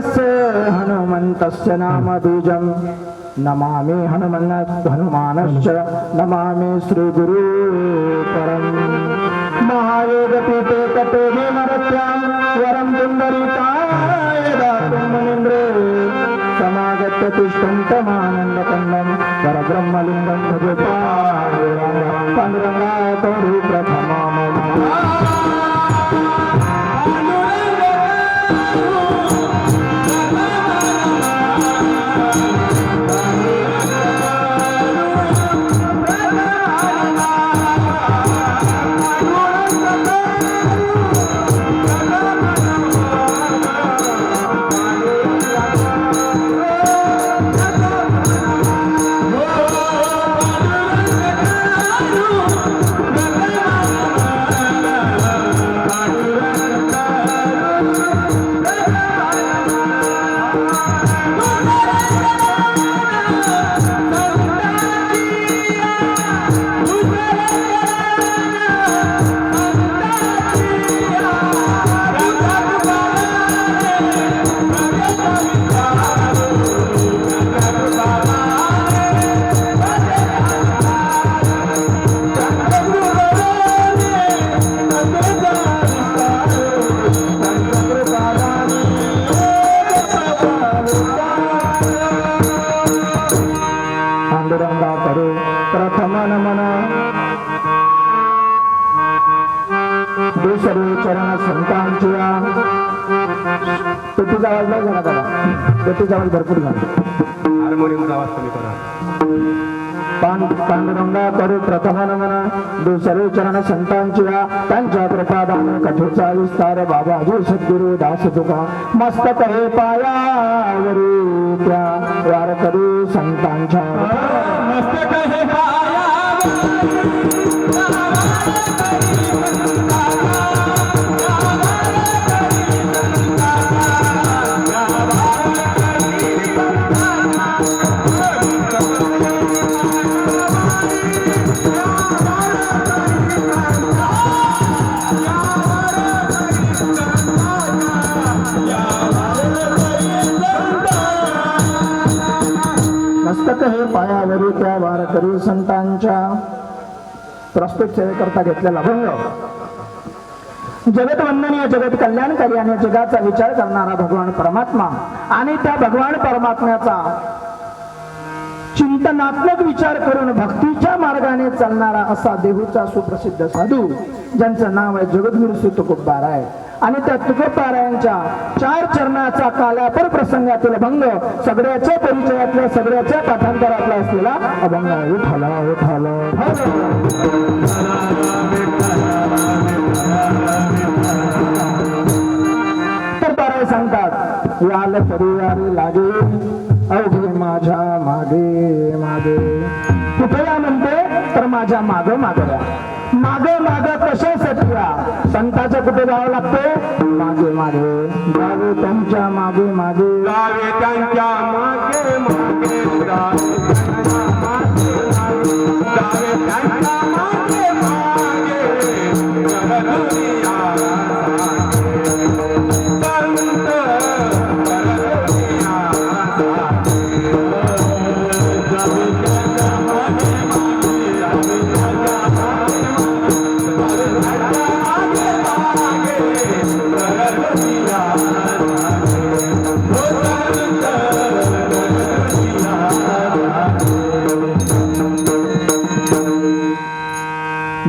హనుమతస్య హనుమంతస్య నమామి హనుమన్న హనుమాన నమామి శ్రీ గురు పరం మహాయోగ పీఠే కటే హేమరత్యాం వరం పరబ్రహ్మలింగం पेटीचा आवाज नाही झाला त्याला. पेटीचा आवाज भरपूर झाला. हार्मोनियमचा आवाज कमी करा पांड पांडुरंगा करू प्रथम नमन दुसरे चरण संतांची त्यांच्या कृपादान कथेचा विस्तार बाबाजी सद्गुरु दास तुका. मस्तक हे पायावरी त्या संतांच्या. मस्तक हे मस्तक कबीर संतांच्या प्रस्तुत सेवेकरता घेतलेला भंग. जगत वंदनीय जगत कल्याणकारी आणि जगाचा विचार करणारा भगवान परमात्मा आणि त्या भगवान परमात्म्याचा चिंतनात्मक विचार करून भक्तीच्या मार्गाने चालणारा असा देहूचा सुप्रसिद्ध साधू ज्यांचं नाव आहे जगद्गुरु श्री तुकोबाराय आणि त्या तुकोबारायांच्या चार चरणाचा कालापर प्रसंगातील भंग सगळ्याच्या परिचयातल्या सगळ्याच्या पाठांतरातला असलेला अभंग उठाला उठाला तर बाराय सांगतात याल परिवारी लागे अवघे माझ्या माझ्या माग मागल्या माग माग कशासाठी या संताच्या कुठे जावं लागते मागे मागे. जावे त्यांच्या मागे मागे. जावे त्यांच्या मागे मागे. जावे त्यांच्या मागे मागे.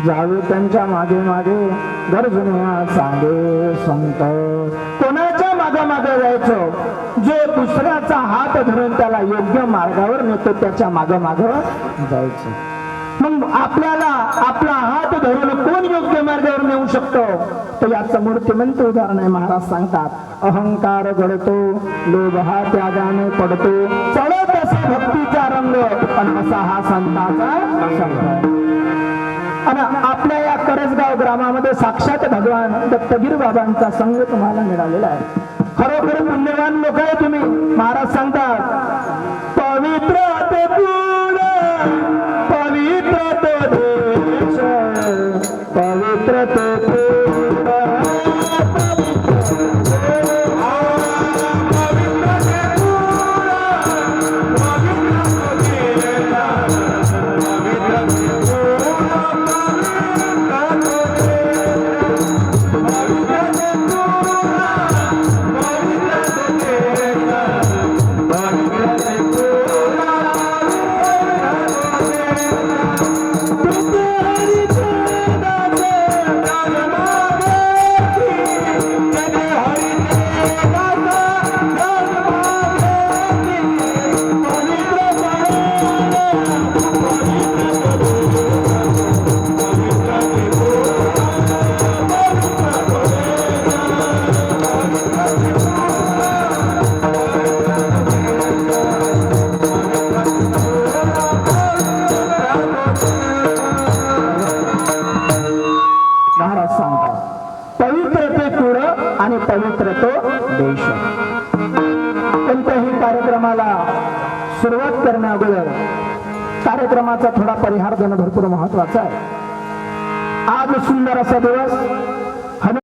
जावे त्यांच्या मागे मागे गर्जण्या सांगे संत. कोणाच्या मागे मागे जायचं? जो दुसऱ्याचा हात धरून त्याला योग्य मार्गावर नेतो त्याच्यामागे मागे जायचं. मग आपल्याला आपला हात धरून कोण योग्य मार्गावर नेऊ शकतो? तर याचं मूर्तिमंत उदाहरण आहे महाराज सांगतात अहंकार घडतो लोभ हा त्यागाने पडतो. चढत असे भक्तीचा रंग पण असा हा संताचा आहे. आणि आपल्या या करसगाव ग्रामामध्ये साक्षात भगवान दत्तगीर बाबांचा संघ तुम्हाला मिळालेला आहे. खरोखर पुण्यवान लोक आहे तुम्ही. महाराज सांगतात पवित्र ते पूर्ण पवित्र तो देश पवित्र तो कार्यक्रमाला सुरुवात करण्या अगोदर कार्यक्रमाचा थोडा परिहार देणं भरपूर महत्त्वाचा आहे. आज सुंदर असा दिवस.